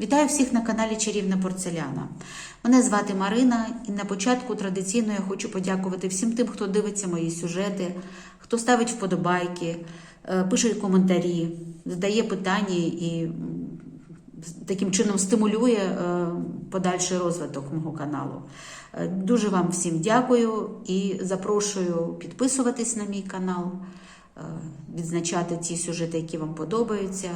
Вітаю всіх на каналі Чарівна Порцеляна. Мене звати Марина, і на початку традиційно я хочу подякувати всім тим, хто дивиться мої сюжети, хто ставить вподобайки, е, пише коментарі, задає питання і таким чином стимулює е, подальший розвиток мого каналу. Е, Дуже вам всім дякую і запрошую підписуватись на мій канал, відзначати ті сюжети, які вам подобаються.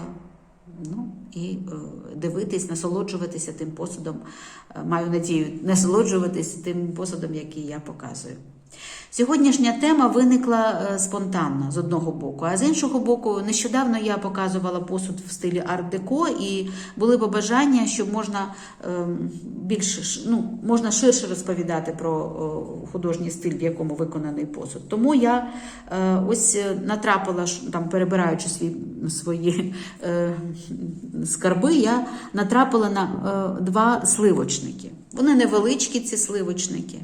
Ну і е, дивитись, насолоджуватися тим посудом. Е, Маю надію, насолоджуватись тим посудом, який я показую. Сьогоднішня тема виникла е, спонтанно з одного боку, а з іншого боку, нещодавно я показувала посуд в стилі арт-деко, і були побажання, щоб можна ем, більше ну, можна ширше розповідати про художній стиль, в якому виконаний посуд. Тому я е, ось е, натрапила там, перебираючи свій, свої е, скарби, я натрапила на е, два сливочники. Вони невеличкі, ці сливочники.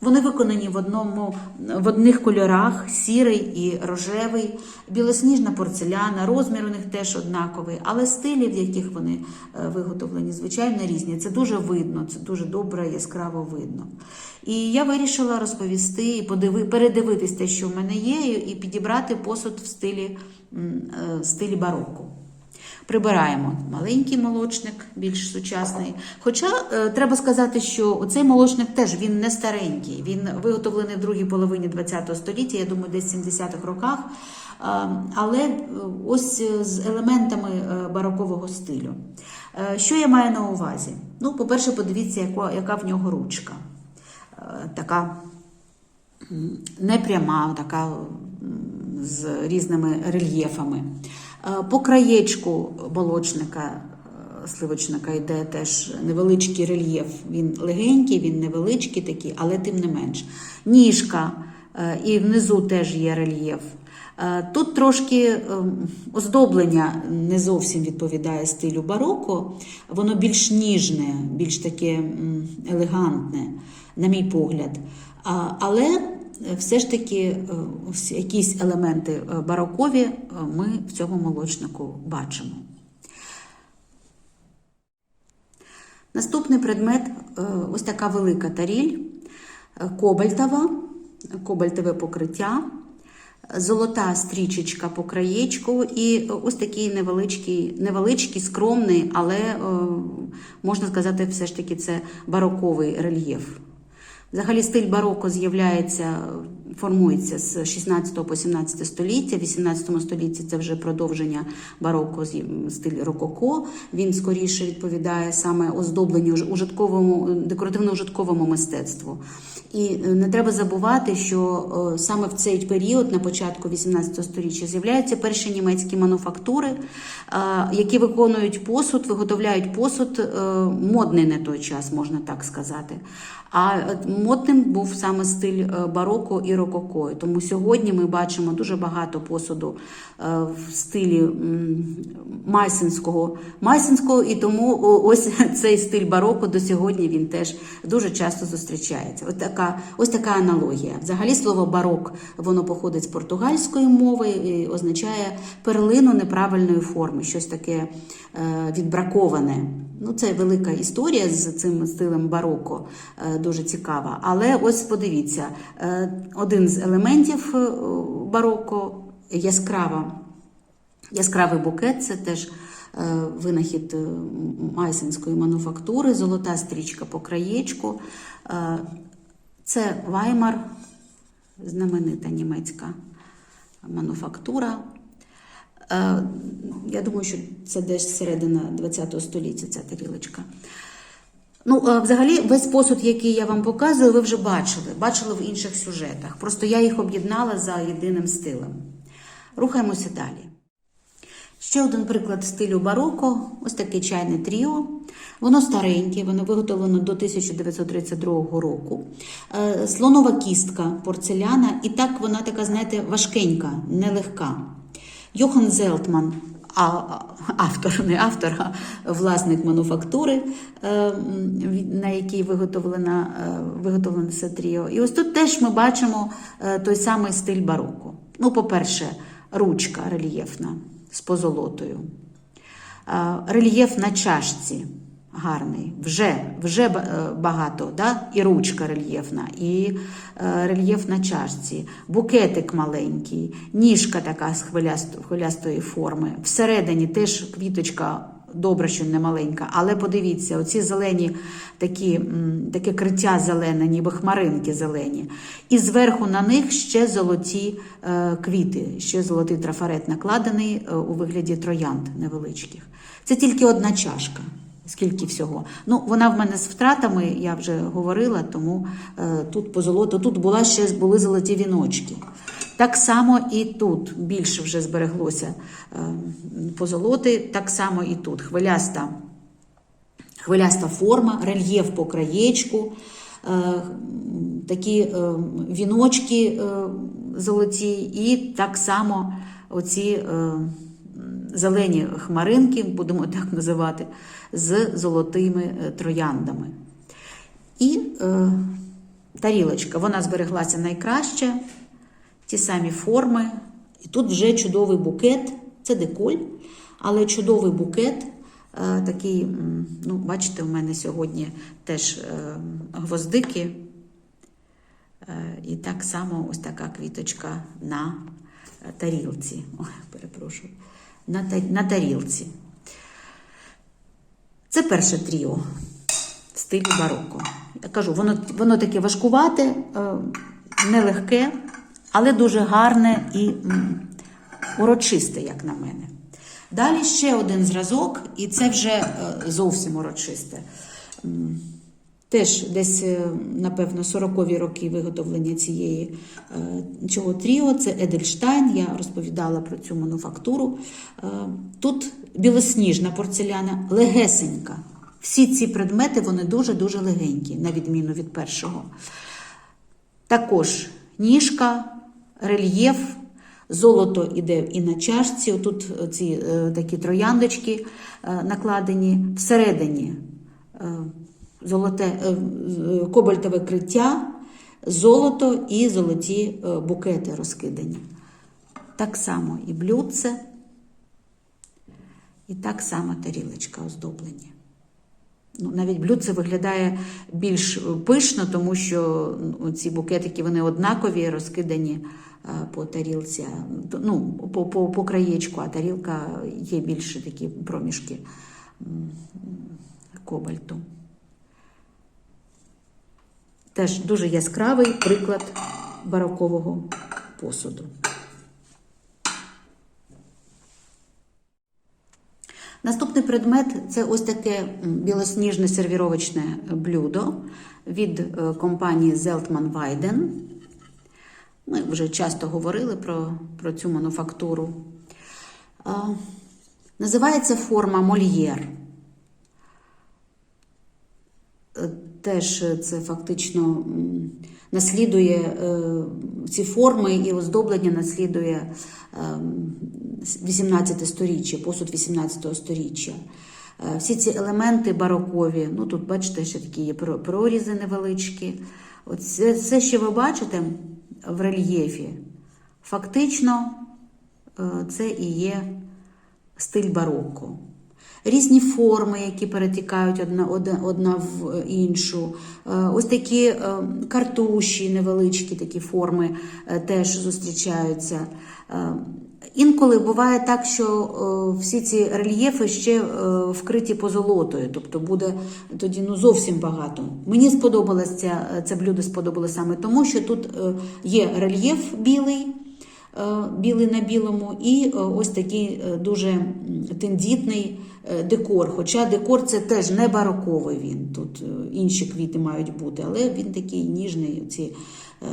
Вони виконані в одному в одних кольорах: сірий і рожевий, білосніжна порцеляна, розмір у них теж однаковий, але стилі, в яких вони е, виготовлені, звичайно різні. Це дуже видно, це дуже добре, яскраво видно. І я вирішила розповісти і подиви, передивитись те, що в мене є, і підібрати посуд в стилі, е, стилі бароко. Прибираємо маленький молочник, більш сучасний. Хоча е, треба сказати, що цей молочник теж він не старенький. Він виготовлений в другій половині ХХ століття, я думаю, десь в 70-х роках. Е, але е, ось з елементами барокового стилю. Що я маю на увазі? Ну, по-перше, подивіться, яка, яка в нього ручка. Така непряма, така з різними рельєфами. Е, По краєчку молочника е, сливочника йде теж невеличкий рельєф. Він легенький, він невеличкий такий, але тим не менш. Ніжка е, і внизу теж є рельєф. Тут трошки ем, оздоблення не зовсім відповідає стилю бароко, воно більш ніжне, більш таке елегантне, на мій погляд. Але все ж таки е, якісь елементи е, барокові е, ми в цьому молочнику бачимо. Наступний предмет ось така велика таріль, кобальтова, кобальтове покриття, золота стрічечка по краєчку і ось такий невеличкий, невеличкий, скромний, але можна сказати, все ж таки це бароковий рельєф. Взагалі стиль бароко з'являється, формується з 16 по 17 століття. В 18 столітті це вже продовження бароко, стиль рококо. Він скоріше відповідає саме оздобленню ужитковому, декоративно-ужитковому мистецтву. І е, не треба забувати, що е, саме в цей період, на початку 18 століття, з'являються перші німецькі мануфактури, е, які виконують посуд, виготовляють посуд модний на той час, можна так сказати. А модним був саме стиль е, бароко і рококо. Тому сьогодні ми бачимо дуже багато посуду е, в стилі майсинського, майсинського, і тому ось цей стиль бароко до сьогодні він теж дуже часто зустрічається. Ось така, ось така аналогія. Взагалі слово барок воно походить з португальської мови і означає перлину неправильної форми, щось таке е, відбраковане. Ну, це велика історія з цим стилем бароко, е, дуже цікава. Але ось подивіться, е, один з елементів е, бароко яскрава, яскравий букет це теж винахід майсенської мануфактури, золота стрічка по краєчку. Це Ваймар, знаменита німецька мануфактура. Е, Я думаю, що це десь середина ХХ століття ця тарілочка. Ну, е, взагалі, весь посуд, який я вам показую, ви вже бачили, бачили в інших сюжетах. Просто я їх об'єднала за єдиним стилем. Рухаємося далі. Ще один приклад стилю бароко ось таке чайне тріо. Воно стареньке, воно виготовлено до 1932 року. Е, Слонова кістка, порцеляна, і так вона така, знаєте, важкенька, нелегка. Йохан Зелтман, а, автор, не автор, а власник мануфактури, е, на якій виготовлена, е, виготовлене це тріо. І ось тут теж ми бачимо е, той самий стиль бароко. Ну, по-перше, ручка рельєфна з позолотою. Рельєф на чашці гарний. Вже, вже е, багато, да? і ручка рельєфна, і е, рельєф на чашці, букетик маленький, ніжка така з хвилястої форми. Всередині теж квіточка. Добре, що не маленька, але подивіться, оці зелені такі, таке криття зелене, ніби хмаринки зелені. І зверху на них ще золоті е, квіти, ще золотий трафарет накладений у вигляді троянд невеличких. Це тільки одна чашка. Скільки всього. Ну, вона в мене з втратами, я вже говорила, тому е, тут по золоту, тут була ще були золоті віночки. Так само і тут більше вже збереглося е, позолоти, так само і тут. Хвиляста, хвиляста форма, рельєф по краєчку, е, такі е, віночки е, золоті, і так само оці е, зелені хмаринки, будемо так називати, з золотими е, трояндами. І е, тарілочка, вона збереглася найкраще, ті самі форми. І тут вже чудовий букет, це деколь, але чудовий букет. е, Такий, ну, бачите, у мене сьогодні теж е, гвоздики. І так само ось така квіточка на тарілці. Ой, перепрошую. На, та- на тарілці. Це перше тріо в стилі бароко. Я кажу, воно, воно таке важкувате, е, нелегке, але дуже гарне і урочисте, як на мене. Далі ще один зразок, і це вже е, зовсім урочисте. Теж десь, е, напевно, 40-ві роки виготовлення цієї е, цього тріо. Це Едельштайн. Я розповідала про цю мануфактуру. Е, Тут білосніжна порцеляна, легесенька. Всі ці предмети вони дуже-дуже легенькі, на відміну від першого. Також ніжка, рельєф, золото іде і на чашці. Тут ці такі трояндочки накладені всередині. Е, Золоте, е, кобальтове криття, золото і золоті е, букети розкидані. Так само і блюдце, і так само тарілочка оздоблені. Ну, навіть блюдце виглядає більш пишно, тому що ну, ці букетики вони однакові, розкидані е, по тарілці, ну, по, по, по краєчку, а тарілка є більше такі проміжки кобальту. Теж дуже яскравий приклад барокового посуду. Наступний предмет це ось таке білосніжне сервіровочне блюдо від е, компанії Zeltman Weiden. Ми вже часто говорили про, про цю мануфактуру. А, Називається форма мольєр. Е, Теж це фактично наслідує е, ці форми і оздоблення наслідує ем, 18 сторіччя, посуд 18 сторіччя. Е, Всі ці елементи барокові, ну тут бачите, ще такі є прорізи невеличкі. Оце все, що ви бачите в рельєфі, фактично е, це і є стиль бароко. Різні форми, які перетікають одна, одна, в іншу. Е, Ось такі е, картуші, невеличкі такі форми е, теж зустрічаються. Інколи буває так, що всі ці рельєфи ще вкриті позолотою, тобто буде тоді ну, зовсім багато. Мені сподобалось ця, це блюдо сподобалось саме тому, що тут є рельєф білий, білий на білому, і ось такий дуже тендітний декор. Хоча декор це теж не бароковий він. Тут е, інші квіти мають бути, але він такий ніжний. Ці е,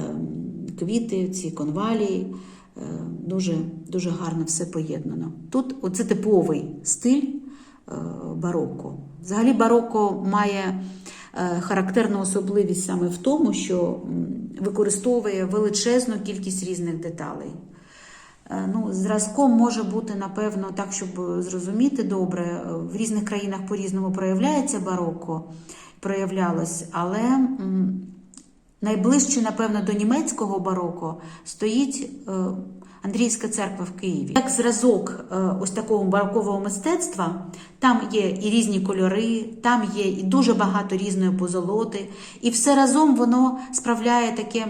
квіти, ці конвалії. Е, Дуже, дуже гарно все поєднано. Тут оце типовий стиль е, бароко. Взагалі бароко має е, характерну особливість саме в тому, що використовує величезну кількість різних деталей. Е, Ну, зразком може бути, напевно, так, щоб зрозуміти добре, е, в різних країнах по-різному проявляється бароко, проявлялось, але найближче, напевно, до німецького бароко стоїть е, Андріївська церква в Києві. Як зразок ось такого барокового мистецтва, там є і різні кольори, там є і дуже багато різної позолоти, і все разом воно справляє таке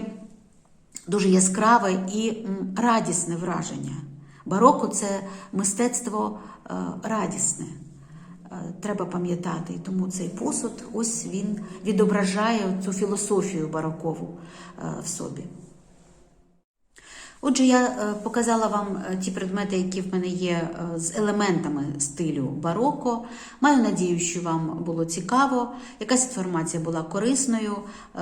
дуже яскраве і радісне враження. Бароко це мистецтво е, радісне. Е, Треба пам'ятати, тому цей посуд ось він відображає цю філософію барокову е, в собі. Отже, я е, показала вам е, ті предмети, які в мене є е, з елементами стилю бароко. Маю надію, що вам було цікаво. Якась інформація була корисною.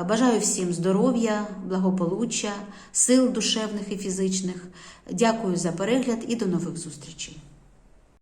Бажаю всім здоров'я, благополуччя, сил душевних і фізичних. Дякую за перегляд і до нових зустрічей.